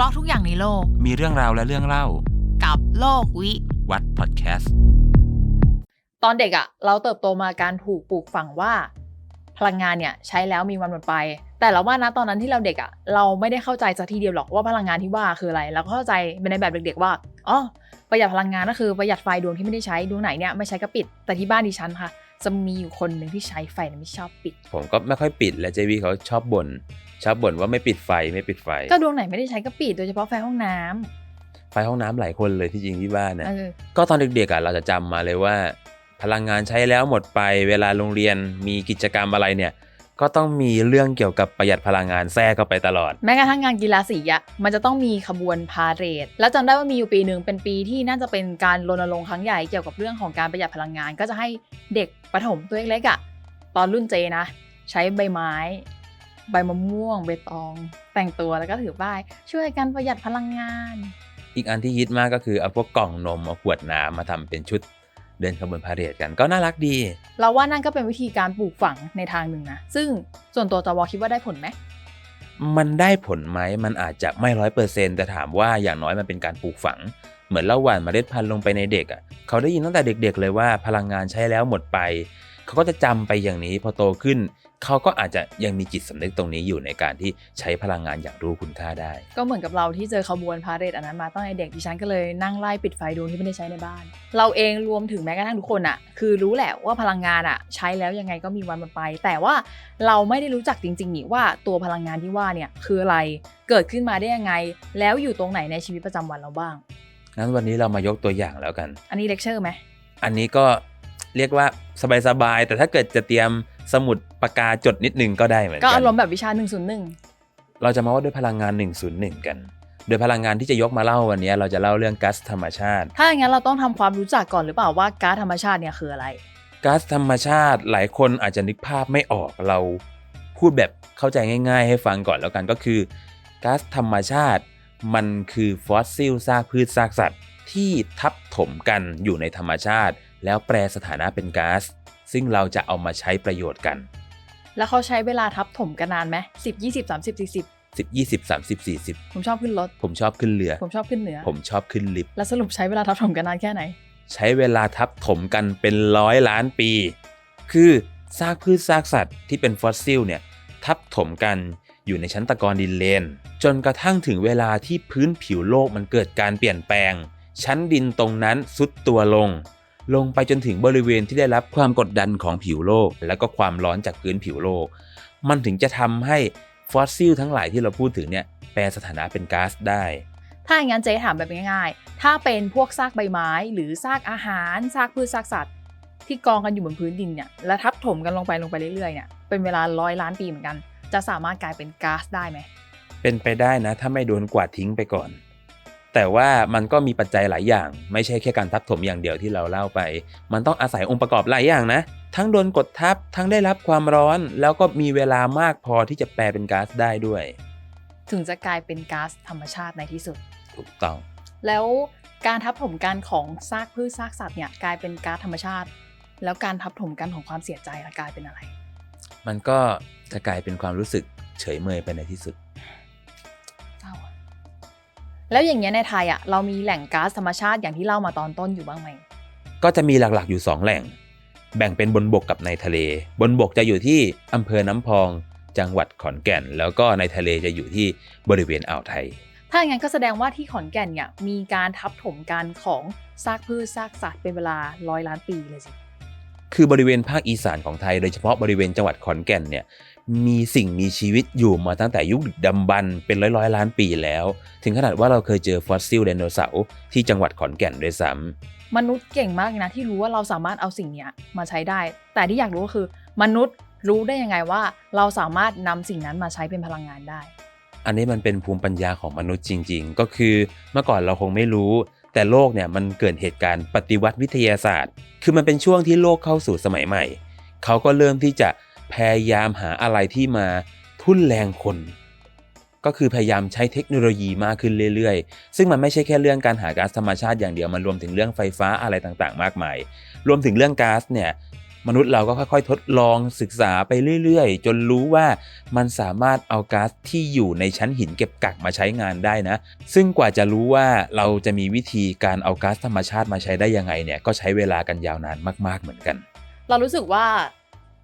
ราะทุกอย่างในโลกมีเรื่องราวและเรื่องเล่า กับโลกวิวัดพอดแคสต์ตอนเด็กอะเราเติบโตมาการถูกปลูกฝังว่า พลังงานเนี่ยใช้แล้วมีวันหมดไป แต่เราว่านะตอนนั้นที่เราเด็กอะเราไม่ได้เข้าใจสักทีเดียวหรอกว่าพลังงานที่ว่าคืออะไรเราก็เข้าใจในแบบเด็กๆว่าอ๋อประหยัดพลังงานก็คือประหยัดไฟดวงที่ไม่ได้ใช้ดวงไหนเนี่ยไม่ใช้ก็ปิดแต่ที่บ้านดิฉันค่ะ จะมีอยู่คนหนึ่งที่ใช้ไฟแต่ไม่ชอบปิด ผมก็ไม่ค่อยปิดและเจวีเขาชอบบ่น ชอบบ่นว่าไม่ปิดไฟไม่ปิดไฟ ก็ดวงไหนไม่ได้ใช้ก็ปิดโดยเฉพาะไฟห้องน้ำไฟห้องน้ำหลายคนเลยที่จริงที่บ้านนะเออก็ตอนเด็กๆอะเราจะจำมาเลยว่า พลังงานใช้แล้วหมดไป เวลาโรงเรียนมีกิจกรรมอะไรเนี่ย ก็ต้องมีเรื่องเกี่ยวกับประหยัดพลังงานแทรกเข้าไปตลอด แม้กระทั่งงานกีฬาสีอะมันจะต้องมีขบวนพาเหรดแล้วจำได้ว่ามีอยู่ปีหนึ่งเป็นปีที่น่าจะเป็นการรณรงค์ครั้งใหญ่เกี่ยวกับเรื่องของการประหยัดพลังงาน ก็จะให้เด็กประถมตัวเล็กๆอะตอนรุ่นเจนะ ใช้ใบไม้ ใบมะม่วงใบตอง แต่งตัวแล้วก็ถือป้าย ช่วยกันประหยัดพลังงาน อีกอันที่ฮิตมากก็คือเอาพวกกล่องนมเอาขวดน้ำมาทำเป็นชุดเดินขบวนพาเหรดกันก็น่ารักดี เราว่านั่นก็เป็นวิธีการปลูกฝังในทางหนึ่งนะ ซึ่งส่วนตัวจวคิดว่าได้ผลไหมมันได้ผลไหมมันอาจจะไม่ร้อยเปอร์เซ็นแต่ถามว่าอย่างน้อยมันเป็นการปลูกฝัง เหมือนเราหว่านเมล็ดพันธุ์ลงไปในเด็กอะเขาได้ยินตั้งแต่เด็กๆเลยว่าพลังงานใช้แล้วหมดไป เขาก็จะจำไปอย่างนี้พอโตขึ้น เขาก็อาจจะยังมีจิตสำนึกตรงนี้อยู่ในการที่ใช้พลังงานอย่างรู้คุณค่าได้ ก็เหมือนกับเราที่เจอขบวนพาเหรดอันนั้นมาตั้งแต่เด็กดิฉันก็เลยนั่งไล่ปิดไฟดวงที่ไม่ได้ใช้ในบ้าน เราเองรวมถึงแม้กระทั่งทุกคนอะคือรู้แหละว่าพลังงานอะใช้แล้วยังไงก็มีวันหมดไป แต่ว่าเราไม่ได้รู้จักจริงๆนี่ว่าตัวพลังงานที่ว่าเนี่ยคืออะไรเกิดขึ้นมาได้ยังไง แล้วอยู่ตรงไหนในชีวิตประจำวันเราบ้างงั้นวันนี้เรามายกตัวอย่างแล้วกัน อันนี้เลคเชอร์ไหมอันนี้ก็ เรียกว่าสบายๆ แต่ถ้าเกิดจะเตรียมสมุดปากกาจดนิดนึงก็ได้เหมือนก็กัอารมณ์แบบวิชา1นึเราจะมาว่าด้วยพลังงาน 101 กัน โดยพลังงานที่จะยกมาเล่าวันนี้ เราจะเล่าเรื่องก๊าซธรรมชาติ ถ้าอย่างนั้นเราต้องทำความรู้จักก่อนหรือเปล่าว่าก๊าซธรรมชาติเนี่ยคืออะไร ก๊าซธรรมชาติหลายคนอาจจะนึกภาพไม่ออก เราพูดแบบเข้าใจง่าย ๆ ให้ฟังก่อนแล้วกันก็คือก๊าซธรรมชาติ มันคือฟอสซิลซากพืชซากสัตว์ที่ทับถมกันอยู่ในธรรมชาติ แล้วแปรสถานะเป็นก๊าซซึ่งเราจะเอามาใช้ประโยชน์กัน แล้วเขาใช้เวลาทับถมกันนานไหมสิบยี่สิบสามสิบสี่สิบ10 20 30 40ผมชอบขึ้นรถ ผมชอบขึ้นเรือ ผมชอบขึ้นเหนือ ผมชอบขึ้นลิฟต์ แล้วสรุปใช้เวลาทับถมกันนานแค่ไหน ใช้เวลาทับถมกันเป็นร้อยล้านปี คือซากพืชซากสัตว์ที่เป็นฟอสซิลเนี่ยทับถมกันอยู่ในชั้นตะกอนดินเลน จนกระทั่งถึงเวลาที่พื้นผิวโลกมันเกิดการเปลี่ยนแปลง ชั้นดินตรงนั้นซุดตัวลง ลงไปจนถึงบริเวณที่ได้รับความกดดันของผิวโลก แล้วก็ความร้อนจากพื้นผิวโลก มันถึงจะทำให้ฟอสซิลทั้งหลายที่เราพูดถึงเนี่ยแปลสถานะเป็นก๊าซได้ ถ้าอย่างนั้นเจ๊ถามแบบง่ายๆ ถ้าเป็นพวกซากใบไม้ หรือซากอาหารซากพืชซากสัตว์ ที่กองกันอยู่บนพื้นดินเนี่ยและทับถมกันลงไปลงไปเรื่อยๆเนี่ยเป็นเวลาร้อยล้านปีเหมือนกัน จะสามารถกลายเป็นก๊าซได้ไหมเป็นไปได้นะ ถ้าไม่โดนกวาดทิ้งไปก่อน แต่ว่ามันก็มีปัจจัยหลายอย่าง ไม่ใช่แค่การทับถมอย่างเดียวที่เราเล่าไป มันต้องอาศัยองค์ประกอบหลายอย่างนะ ทั้งโดนกดทับ ทั้งได้รับความร้อน แล้วก็มีเวลามากพอที่จะแปลเป็นก๊าซได้ด้วย ถึงจะกลายเป็นก๊าซธรรมชาติในที่สุด ถูกต้อง แล้วการทับถมกันของซากพืชซากสัตว์เนี่ยกลายเป็นก๊าซธรรมชาติ แล้วการทับถมกันของความเสียใจล่ะกลายเป็นอะไร มันก็จะกลายเป็นความรู้สึกเฉยเมยไปในที่สุดเศร้าอะ แล้วอย่างเงี้ยในไทยอะเรามีแหล่งก๊าซธรรมชาติอย่างที่เล่ามาตอนต้นอยู่บ้างไหม ก็จะมีหลักๆอยู่ 2 แหล่ง แบ่งเป็นบนบกกับในทะเล บนบกจะอยู่ที่อำเภอน้ำพอง จังหวัดขอนแก่น แล้วก็ในทะเลจะอยู่ที่บริเวณอ่าวไทย ถ้าอย่างนั้นก็แสดงว่าที่ขอนแก่นเนี่ยมีการทับถมกันของซากพืชซากสัตว์เป็นเวลาร้อยล้านปีเลยสิ คือบริเวณภาคอีสานของไทย โดยเฉพาะบริเวณจังหวัดขอนแก่นเนี่ยมีสิ่งมีชีวิตอยู่มาตั้งแต่ยุคดึกดำบรรพ์เป็นร้อยร้อยๆล้านปีแล้ว ถึงขนาดว่าเราเคยเจอฟอสซิลไดโนเสาร์ที่จังหวัดขอนแก่นด้วยซ้ำมนุษย์เก่งมากเลยนะที่รู้ว่าเราสามารถเอาสิ่งเนี้ยมาใช้ได้ แต่ที่อยากรู้ก็คือ มนุษย์รู้ได้ยังไงว่า เราสามารถนำสิ่งนั้นมาใช้เป็นพลังงานได้ อันนี้มันเป็นภูมิปัญญาของมนุษย์จริง ๆ ก็คือเมื่อก่อนเราคงไม่รู้ แต่โลกเนี่ยมันเกิดเหตุการณ์ปฏิวัติวิทยาศาสตร์ คือมันเป็นช่วงที่โลกเข้าสู่สมัยใหม่ เขาก็เริ่มที่จะพยายามหาอะไรที่มาทุ่นแรงคน ก็คือพยายามใช้เทคโนโลยีมากขึ้นเรื่อยๆ ซึ่งมันไม่ใช่แค่เรื่องการหาก๊าซธรรมชาติอย่างเดียว มันรวมถึงเรื่องไฟฟ้าอะไรต่างๆ มากมาย รวมถึงเรื่องก๊าซเนี่ย มนุษย์เราก็ค่อยๆ ทดลองศึกษาไปเรื่อยๆ จนรู้ว่ามันสามารถเอาก๊าซที่อยู่ในชั้นหินเก็บกักมาใช้งานได้นะ ซึ่งกว่าจะรู้ว่าเราจะมีวิธีการเอาก๊าซธรรมชาติมาใช้ได้ยังไงเนี่ยก็ใช้เวลากันยาวนานมากๆเหมือนกัน เรารู้สึกว่า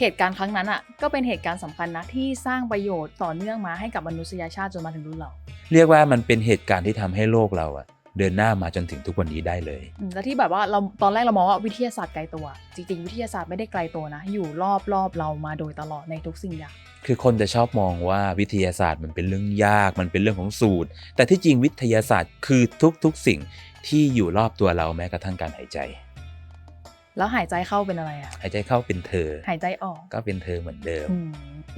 เหตุการณ์ครั้งนั้นอะก็เป็นเหตุการณ์สำคัญนะที่สร้างประโยชน์ต่อเนื่องมาให้กับมนุษยชาติจนมาถึงรุ่นเรา เรียกว่ามันเป็นเหตุการณ์ที่ทำให้โลกเราอะ เดินหน้ามาจนถึงทุกวันนี้ได้เลยอืมแล้วที่แบบว่าเราตอนแรกเรามองว่าวิทยาศาสตร์ไกลตัว จริงๆ วิทยาศาสตร์ไม่ได้ไกลตัวนะ อยู่รอบรอบๆเรามาโดยตลอดในทุกสิ่งอย่าง คือคนจะชอบมองว่าวิทยาศาสตร์มันเป็นเรื่องยาก มันเป็นเรื่องของสูตร แต่ที่จริงวิทยาศาสตร์คือทุกๆสิ่งที่อยู่รอบตัวเราแม้กระทั่งการหายใจ แล้วหายใจเข้าเป็นอะไรอะ หายใจเข้าเป็นเธอ หายใจออก ก็เป็นเธอเหมือนเดิมอืม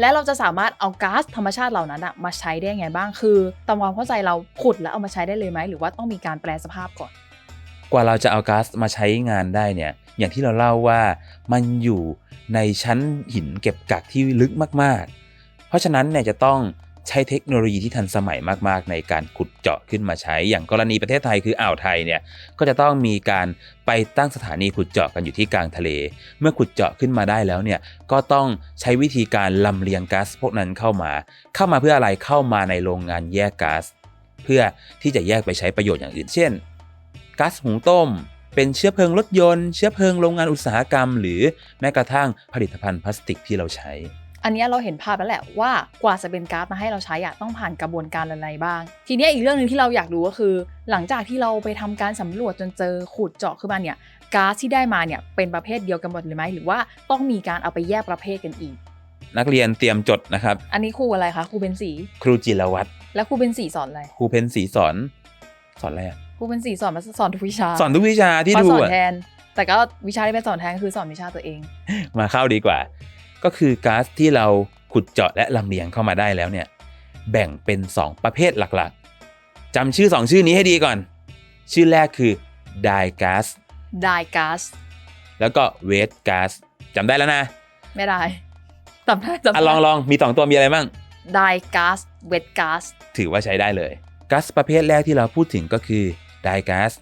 และเราจะสามารถเอาก๊าซธรรมชาติเหล่านั้นอะมาใช้ได้ไงบ้าง คือตามความเข้าใจเราขุดแล้วเอามาใช้ได้เลยไหม หรือว่าต้องมีการแปลสภาพก่อน กว่าเราจะเอาก๊าซมาใช้งานได้เนี่ย อย่างที่เราเล่าว่ามันอยู่ในชั้นหินเก็บกักที่ลึกมาก ๆ เพราะฉะนั้นเนี่ยจะต้อง ใช้เทคโนโลยีที่ทันสมัยมากๆ ในการขุดเจาะขึ้นมาใช้ อย่างกรณีประเทศไทยคืออ่าวไทยเนี่ยก็จะต้องมีการไปตั้งสถานีขุดเจาะกันอยู่ที่กลางทะเล เมื่อขุดเจาะขึ้นมาได้แล้วเนี่ยก็ต้องใช้วิธีการลำเลียงก๊าซพวกนั้นเข้ามา เข้ามาเพื่ออะไรเข้ามาในโรงงานแยกก๊าซเพื่อที่จะแยกไปใช้ประโยชน์อย่างอื่น เช่นก๊าซหุงต้ม เป็นเชื้อเพลิงรถยนต์ เชื้อเพลิงโรงงานอุตสาหกรรม หรือแม้กระทั่งผลิตภัณฑ์พลาสติกที่เราใช้ อันเนี้ยเราเห็นภาพแล้วแหละว่ากว่าจะเป็นก๊าซมาให้เราใช้อะต้องผ่านกระบวนการอะไรบ้าง ทีเนี้ยอีกเรื่องหนึ่งที่เราอยากรู้ก็คือ หลังจากที่เราไปทำการสำรวจจนเจอขุดเจาะขึ้นมาเนี่ยก๊าซที่ได้มาเนี่ยเป็นประเภทเดียวกันหมดเลยไหมหรือว่าต้องมีการเอาไปแยกประเภทกันอีก นักเรียนเตรียมจดนะครับ อันนี้ครูอะไรคะครูเป็นสีครูจิรวัตรแล้วครูเป็นสีสอนอะไรครูเพนสีสอนสอนอะไรอะครูเป็นสีสอนมาสอนทุกวิชา สอนทุกวิชาที่มาดูสอนอะแทน แต่ก็วิชาที่เป็นสอนแทนก็คือสอนวิชาตัวเอง มาเข้าดีกว่า ก็คือก๊าซที่เราขุดเจาะและลำเลียงเข้ามาได้แล้วเนี่ยแบ่งเป็น 2 ประเภทหลักๆจำชื่อ 2 ชื่อนี้ให้ดีก่อน ชื่อแรกคือไดก๊าซไดก๊าซแล้วก็เวทก๊าซจำได้แล้วนะ ไม่ได้จำได้จำอะลองลองมีสองตัวมีอะไรบ้างไดก๊าซเวทก๊าซถือว่าใช้ได้เลยก๊าซประเภทแรกที่เราพูดถึงก็คือไดก๊าซ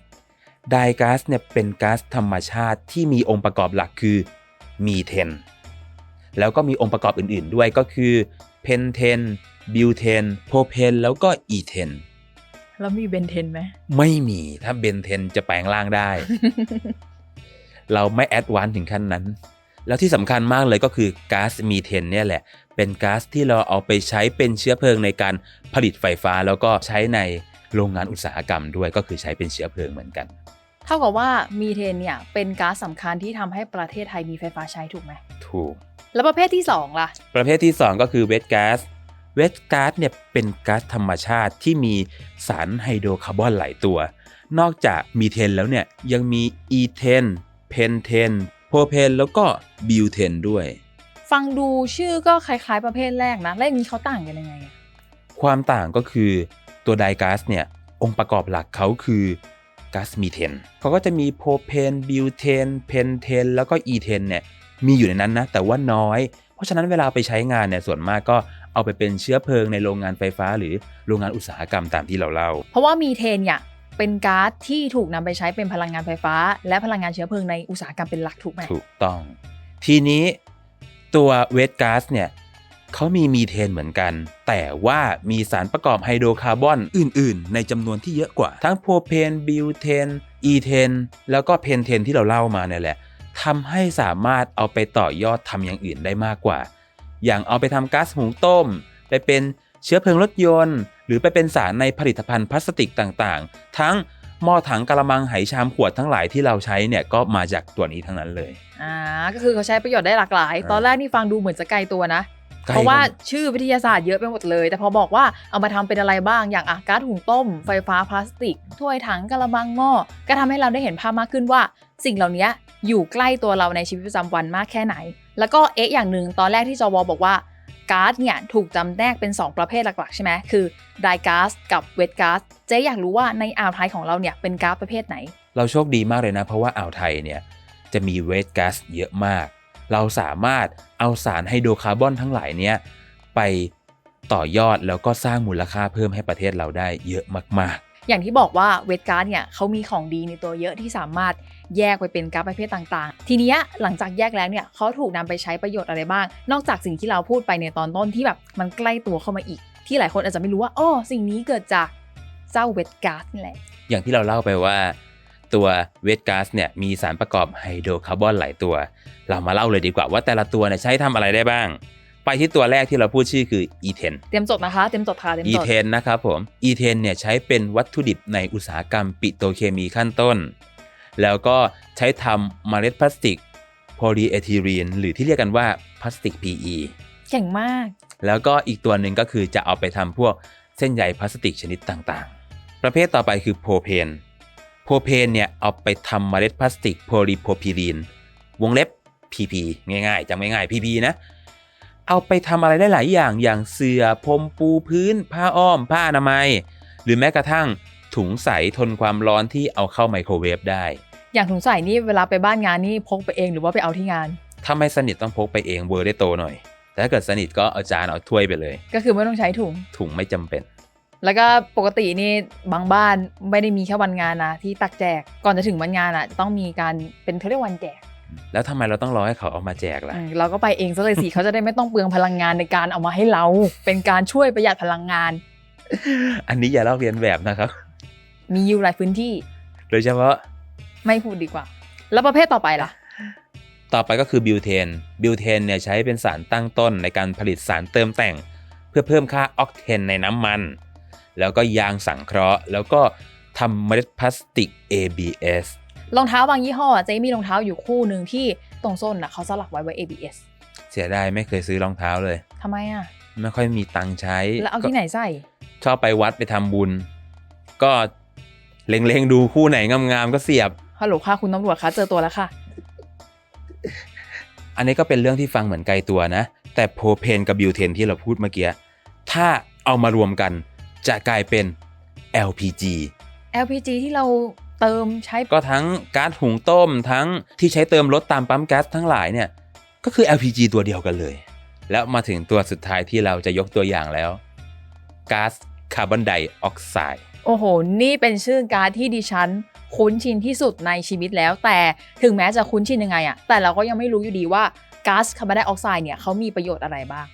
ไดก๊าซเนี่ยเป็นก๊าซธรรมชาติที่มีองค์ประกอบหลักคือมีเทน แล้วก็มีองค์ประกอบอื่นๆ ด้วยก็คือเพนเทนบิวเทนโพเพนแล้วก็อีเทนแล้วมีเบนเทนไหม ไม่มีถ้าเบนเทนจะแปลงร่างได้ เราไม่แอดวานซ์ถึงขั้นนั้น แล้วที่สำคัญมากเลยก็คือก๊าซมีเทนเนี่ยแหละ เป็นก๊าซที่เราเอาไปใช้เป็นเชื้อเพลิงในการผลิตไฟฟ้าแล้วก็ใช้ในโรงงานอุตสาหกรรมด้วยก็คือใช้เป็นเชื้อเพลิงเหมือนกัน เท่ากับว่ามีเทนเนี่ยเป็นก๊าซสำคัญที่ทำให้ประเทศไทยมีไฟฟ้าใช้ถูกไหม ถูก แล้วประเภทที่2ล่ะ ประเภทที่ 2 ก็คือเวทก๊าซเวทก๊าซเนี่ยเป็นก๊าซธรรมชาติที่มีสารไฮโดรคาร์บอนหลายตัว นอกจากมีเทนแล้วเนี่ยยังมีอีเทน เพนเทน โพเพน แล้วก็บิวเทนด้วย ฟังดูชื่อก็คล้ายๆประเภทแรกนะ แล้วอย่างนี้เขาต่างกันยังไงอะความต่างก็คือตัวไดก๊าซเนี่ยองค์ประกอบหลักเขาคือก๊าซมีเทนเขาก็จะมีโพเพน บิวเทน เพนเทน แล้วก็อีเทนเนี่ย มีอยู่ในนั้นนะแต่ว่าน้อย เพราะฉะนั้นเวลาไปใช้งานเนี่ยส่วนมากก็เอาไปเป็นเชื้อเพลิงในโรงงานไฟฟ้า หรือโรงงานอุตสาหกรรมตามที่เราเล่า เพราะว่ามีเทนเนี่ยเป็นก๊าซที่ถูกนำไปใช้เป็นพลังงานไฟฟ้า และพลังงานเชื้อเพลิงในอุตสาหกรรมเป็นหลักถูกไหมถูกต้อง ทีนี้ตัวเวทก๊าซเนี่ยเขามีมีเทนเหมือนกัน แต่ว่ามีสารประกอบไฮโดรคาร์บอนอื่น ๆ ในจำนวนที่เยอะกว่า ทั้งโพเพนบิวเทน อีเทน แล้วก็เพนเทนที่เราเล่ามาเนี่ยแหละ ทำให้สามารถเอาไปต่อยอดทำอย่างอื่นได้มากกว่า อย่างเอาไปทำก๊าซหุงต้ม ไปเป็นเชื้อเพลิงรถยนต์ หรือไปเป็นสารในผลิตภัณฑ์พลาสติกต่างๆ ทั้งหม้อถังกระมังไหชามขวดทั้งหลายที่เราใช้เนี่ยก็มาจากตัวนี้ทั้งนั้นเลย อ่า ก็คือเขาใช้ประโยชน์ได้หลากหลายอ่าตอนแรกนี่ฟังดูเหมือนจะไกลตัวนะใกล้เพราะว่ากันชื่อวิทยาศาสตร์เยอะไปหมดเลย แต่พอบอกว่าเอามาทำเป็นอะไรบ้าง อย่างอะก๊าซหุงต้ม ไฟฟ้าพลาสติก ถ้วยถังกระมังหม้อ ก็ทำให้เราได้เห็นภาพมากขึ้นว่า สิ่งเหล่านี้อยู่ใกล้ตัวเราในชีวิตประจำวันมากแค่ไหน แล้วก็เอ๊ะอย่างหนึ่งตอนแรกที่จวบอกว่าก๊าซเนี่ยถูกจำแนกเป็น 2 ประเภทหลักๆ ใช่ไหมคือไดก๊าซกับเวทก๊าซเจ๊อยากรู้ว่าในอ่าวไทยของเราเนี่ยเป็นก๊าซประเภทไหน เราโชคดีมากเลยนะ เพราะว่าอ่าวไทยเนี่ยจะมีเวทแก๊สเยอะมาก เราสามารถเอาสารไฮโดรคาร์บอนทั้งหลายเนี้ยไปต่อยอดแล้วก็สร้างมูลค่าเพิ่มให้ประเทศเราได้เยอะมากอย่างที่บอกว่าเวทการ์ดเนี่ยเขามีของดีในตัวเยอะที่สามารถ แยกไปเป็นก๊าซประเภทต่างๆ ทีเนี้ยหลังจากแยกแล้วเนี่ยเขาถูกนำไปใช้ประโยชน์อะไรบ้าง นอกจากสิ่งที่เราพูดไปในตอนต้นที่แบบมันใกล้ตัวเข้ามาอีก ที่หลายคนอาจจะไม่รู้ว่าอ๋อสิ่งนี้เกิดจากเจ้าเวทก๊าซนี่แหละอย่างที่เราเล่าไปว่า ตัวเวทก๊าซเนี่ยมีสารประกอบไฮโดรคาร์บอนหลายตัว เรามาเล่าเลยดีกว่าว่าแต่ละตัวเนี่ยใช้ทำอะไรได้บ้างไปที่ตัวแรกที่เราพูดชื่อคืออีเทน เตรียมจดนะคะ เตรียมจดค่ะเตรียมอีจดเทนนะครับผม อีเทนเนี่ยใช้เป็นวัตถุดิบในอุตสาหกรรมปิโตรเคมีขั้นต้น แล้วก็ใช้ทำเมล็ดพลาสติกโพลีเอทิลีนหรือที่เรียกกันว่าพลาสติก PE เก่งมาก แล้วก็อีกตัวหนึ่งก็คือจะเอาไปทำพวกเส้นใยพลาสติกชนิดต่างๆ ประเภทต่อไปคือโพเพน โพเพนเนี่ยเอาไปทำเมล็ดพลาสติกโพลีโพรพิลีนวงเล็บ PP ง่ายๆจำง่ายๆ PP นะ เอาไปทำอะไรได้หลายอย่างอย่างเสื่อพรมปูพื้น ผ้าอ้อม ผ้าอนามัย หรือแม้กระทั่งถุงใสทนความร้อนที่เอาเข้าไมโครเวฟได้ อย่างถุงใส่นี่เวลาไปบ้านงานนี่พกไปเองหรือว่าไปเอาที่งาน ถ้าไม่สนิทต้องพกไปเองเวอร์ได้โตหน่อย แต่ถ้าเกิดสนิทก็เอาจานเอาถ้วยไปเลย ก็คือไม่ต้องใช้ถุง ถุงไม่จำเป็น แล้วก็ปกตินี่บางบ้านไม่ได้มีแค่วันงานนะที่ตักแจก ก่อนจะถึงวันงานอะจะต้องมีการเป็นเขาเรียกวันแจก แล้วทำไมเราต้องรอให้เขาเอามาแจกล่ะอืมเราก็ไปเองซะเลยสิเขาจะได้ไม่ต้องเปลืองพลังงานในการเอามาให้เรา เป็นการช่วยประหยัดพลังงาน อันนี้อย่าลอกเรียนแบบนะครับ มีอยู่หลายพื้นที่ โดยเฉพาะ ไม่พูดดีกว่า แล้วประเภทต่อไปล่ะ ต่อไปก็คือบิวเทน บิวเทนเนี่ยใช้เป็นสารตั้งต้นในการผลิตสารเติมแต่ง เพื่อเพิ่มค่าออกเทนในน้ำมัน แล้วก็ยางสังเคราะห์ แล้วก็ทำเมล็ดพลาสติก ABS รองเท้าบางยี่ห้อเจ๊มีรองเท้าอยู่คู่หนึ่งที่ตรงส้นน่ะเขาสลักไว้ไว้ ABS เสียดายไม่เคยซื้อรองเท้าเลยทำไมอะ ไม่ค่อยมีตังค์ใช้ แล้วเอาที่ไหนใส่ก็ชอบไปวัดไปทำบุญ ก็เล็งๆดูคู่ไหนงามๆก็เสียบ ฮัลโหลค่ะคุณตำรวจคะเจอตัวแล้วค่ะ อันนี้ก็เป็นเรื่องที่ฟังเหมือนไกลตัวนะ แต่โพเพนกับบิวเทนที่เราพูดเมื่อกี้ถ้าเอามารวมกันจะกลายเป็น LPG LPG ที่เราเติมใช้ก็ทั้งก๊าซหุงต้มทั้งที่ใช้เติมรถตามปั๊มแก๊สทั้งหลายเนี่ยก็คือ LPG ตัวเดียวกันเลย แล้วมาถึงตัวสุดท้ายที่เราจะยกตัวอย่างแล้วก๊าซคาร์บอนไดออกไซด์โอ้โห นี่เป็นชื่อก๊าซที่ดิฉัน คุ้นชินที่สุดในชีวิตแล้ว แต่ถึงแม้จะคุ้นชินยังไงอะแต่เราก็ยังไม่รู้อยู่ดีว่าก๊าซคาร์บอนไดออกไซด์เนี่ยเขามีประโยชน์อะไรบ้าง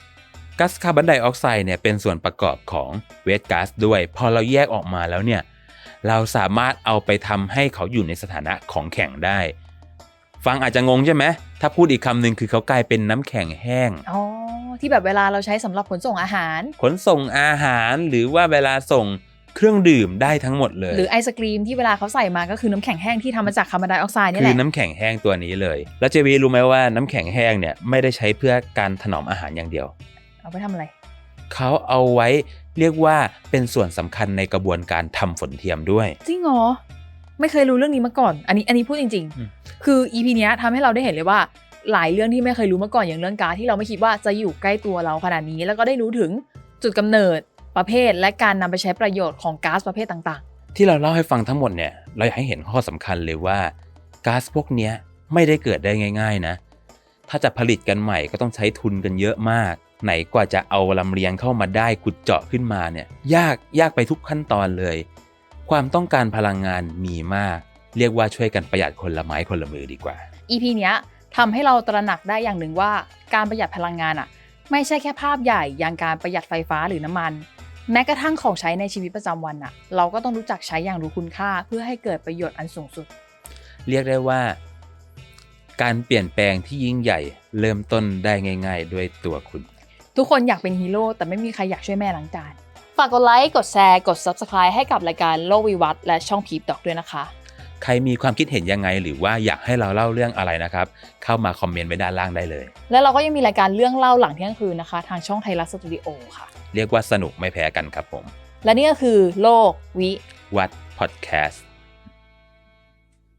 ก๊าซคาร์บอนไดออกไซด์เนี่ยเป็นส่วนประกอบของเวทก๊าซด้วย พอเราแยกออกมาแล้วเนี่ยเราสามารถเอาไปทำให้เขาอยู่ในสถานะของแข็งได้ ฟังอาจจะงงใช่ไหมถ้าพูดอีกคำหนึ่งคือเขากลายเป็นน้ำแข็งแห้งอ๋อที่แบบเวลาเราใช้สำหรับขนส่งอาหาร ขนส่งอาหารหรือว่าเวลาส่ง เครื่องดื่มได้ทั้งหมดเลย หรือไอศกรีมที่เวลาเขาใส่มาก็คือน้ำแข็งแห้งที่ทำมาจากคาร์บอนไดออกไซด์นี่คืแหอละน้ำแข็งแห้งตัวนี้เลย แล้วเจวีรู้ไหมว่าน้ำแข็งแห้งเนี่ยไม่ได้ใช้เพื่อการถนอมอาหารอย่างเดียว เอาไปทำอะไรเขาเอาไว้เรียกว่าเป็นส่วนสำคัญในกระบวนการทำฝนเทียมด้วยจริงเหรอไม่เคยรู้เรื่องนี้มาก่อน อันนี้อันนี้พูดจริงอืมๆคือ EP เนี้ยทำให้เราได้เห็นเลยว่าหลายเรื่องที่ไม่เคยรู้มาก่อนอย่างเรื่องการดที่เราไม่คิดว่าจะอยู่ใกล้ตัวเราขนาดนี้ แล้วก็ได้รู้ถึงจุดกำเนิด ประเภท และการนำไปใช้ประโยชน์ของก๊าซประเภทต่างที่เราเล่าให้ฟังทั้งหมดเนี่ยเราอยากให้เห็นข้อสำคัญเลยว่าก๊าซพวกเนี้ยไม่ได้เกิดได้ง่าย ๆนะ ถ้าจะผลิตกันใหม่ก็ต้องใช้ทุนกันเยอะมาก ไหนกว่าจะเอาลำเลียงเข้ามาได้ขุดเจาะขึ้นมาเนี่ยยากยากไปทุกขั้นตอนเลย ความต้องการพลังงานมีมาก เรียกว่าช่วยกันประหยัดคนละไม้คนละมือดีกว่าๆ EP เนี้ยทำให้เราตระหนักได้อย่างหนึ่งว่าการประหยัดพลังงานอะ ไม่ใช่แค่ภาพใหญ่อย่างการประหยัดไฟฟ้าหรือน้ำมัน แม้กระทั่งของใช้ในชีวิตประจำวันอะเราก็ต้องรู้จักใช้อย่างรู้คุณค่าเพื่อให้เกิดประโยชน์อันสูงสุด เรียกได้ว่า การเปลี่ยนแปลงที่ยิ่งใหญ่ เริ่มต้นได้ง่าย ๆ ด้วยตัวคุณ ทุกคนอยากเป็นฮีโร่แต่ไม่มีใครอยากช่วยแม่ล้างจานฝากกดไลค์กดแชร์กด Subscribe ให้กับรายการโลกวิวัฒน์และช่องพีปดอกด้วยนะคะ ใครมีความคิดเห็นยังไง หรือว่าอยากให้เราเล่าเรื่องอะไรนะครับ เข้ามาคอมเมนต์ไว้ด้านล่างได้เลย และเราก็ยังมีรายการเรื่องเล่าหลังเที่ยงคืนนะคะ ทางช่องไทยรัฐสตูดิโอค่ะ เรียกว่าสนุกไม่แพ้กันครับผม และนี่ก็คือโลกวิวัดพอดแคสต์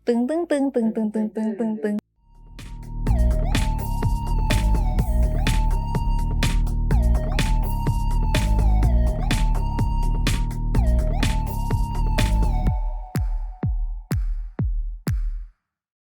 ตึงตึงตึงตึงตึงตึงตึงตึงตึง